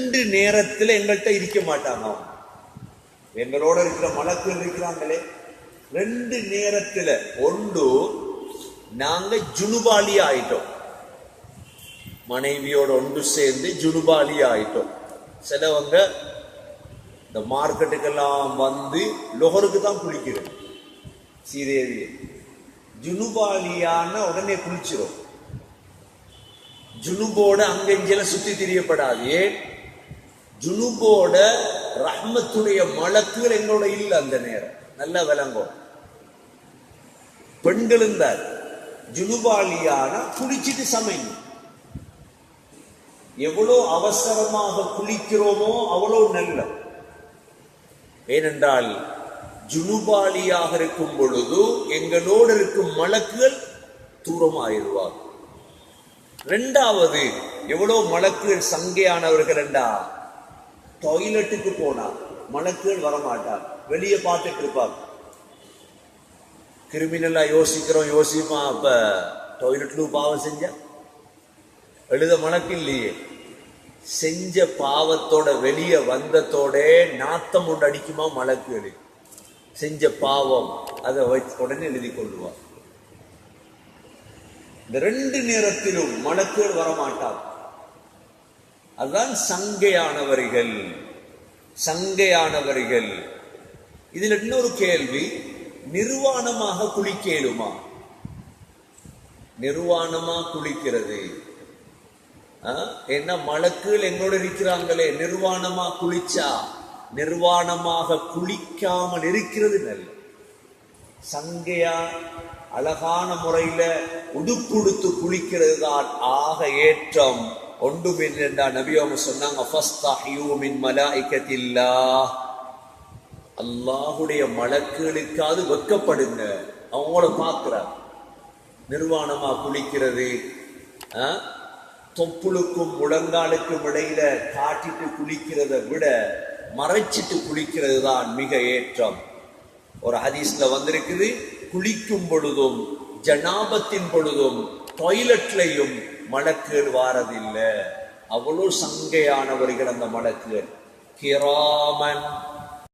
ரெண்டு நேரத்துல எங்கள்கிட்ட இருக்க மாட்டாங்க அவங்க. எங்களோட இருக்கிற மலக்குகள் இருக்கிறாங்களே. ரெண்டு நேரத்துல ஒன்று நாங்க ஜுனுபாலி ஆயிட்டோம். மனைவியோட ஒன்று சேர்ந்து ஜுனுபாலி ஆயிட்டோம். சிலவங்க இந்த மார்க்கெட்டுக்கெல்லாம் வந்து லொகருக்கு தான் குளிக்கிறோம். சீதேவி ஜுனுபாலியான உடனே குளிச்சிரும். ஜுனுபோட அங்கெஞ்சல சுத்தி தெரியப்படாது. ஏன் ஜுனுபோட ரஹ்மத்துடைய மலக்குகள் எங்களோட இல்ல அந்த நேரம். நல்லா விளங்கும். பெண்கள் இருந்தார். ஜுனுபாலியான குளிச்சிட்டு சமையணும் எவ்வளோ அவசரமாக குளிக்கிறோமோ அவ்வளோ நல்ல. ஏனென்றால் ஜுனுபாலியாக இருக்கும் பொழுது எங்களோடு இருக்கும் மலக்குகள் தூரமாயிருவார் ரெண்டாவது எவ்வளவு மலக்குகள் சங்கையானவர்கள் என்றா டாய்லெட்டுக்கு போனா மலக்குகள் வரமாட்டார் வெளியே பார்த்துட்டு இருப்பாங்க. கிரிமினலாக யோசிக்கிறோம் யோசிப்பா அப்ப டாய்லெட்லும் பாவம் செஞ்ச? எழுத மணக்கு இல்லையே. செஞ்ச பாவத்தோட வெளியே வந்ததோட நாத்தம் ஒன்று அடிக்குமா மலக்குகள் செஞ்ச பாவம் அதை வச்சு உடனே எழுதி கொள்ளுவார் இந்த ரெண்டு நேரத்திலும் மலக்குகள் வரமாட்டார் அதுதான் சங்கையானவர்கள். சங்கையானவர்கள். இதுல இன்னொரு கேள்வி நிர்வாணமாக குளிக்கலுமா? நிர்வாணமா குளிக்கிறது. ஆ? என்ன மலக்குகள் எங்களோட இருக்கிறாங்களே நிர்வாணமா குளிச்சா? நிர்வாணமாக குளிக்காமல் இருக்கிறது நல்ல சங்கையா அழகான முறையில உடுப்புடுத்து குளிக்கிறது தான் ஆக ஏற்றம். ஒன்றுமின் என்றா நபி அவங்க சொன்னாங்க "ஃபஸ்தஹியூ மின் மலாயிகத்தில்லாஹ்." அல்லாஹுடைய மலக்குகளுக்காவது வெக்கப்படுங்க அவங்கள பார்க்கிறார் நிர்வாணமா குளிக்கிறது ஆ? தொப்புளுக்கும் முழங்காலுக்கும் இடையில காட்டிட்டு குளிக்கிறதை விட மறைச்சிட்டு குளிக்கிறது தான் மிக ஏற்றம் ஒரு ஹதீஸ்ல வந்திருக்குது குளிக்கும் பொழுதும் ஜனாபத்தின் பொழுதும் டாய்லெட்லையும் மலக்குகள் வாரதில்லை. அவ்வளோ சங்கையானவர்கள் அந்த மலக்குகள் கிராமன்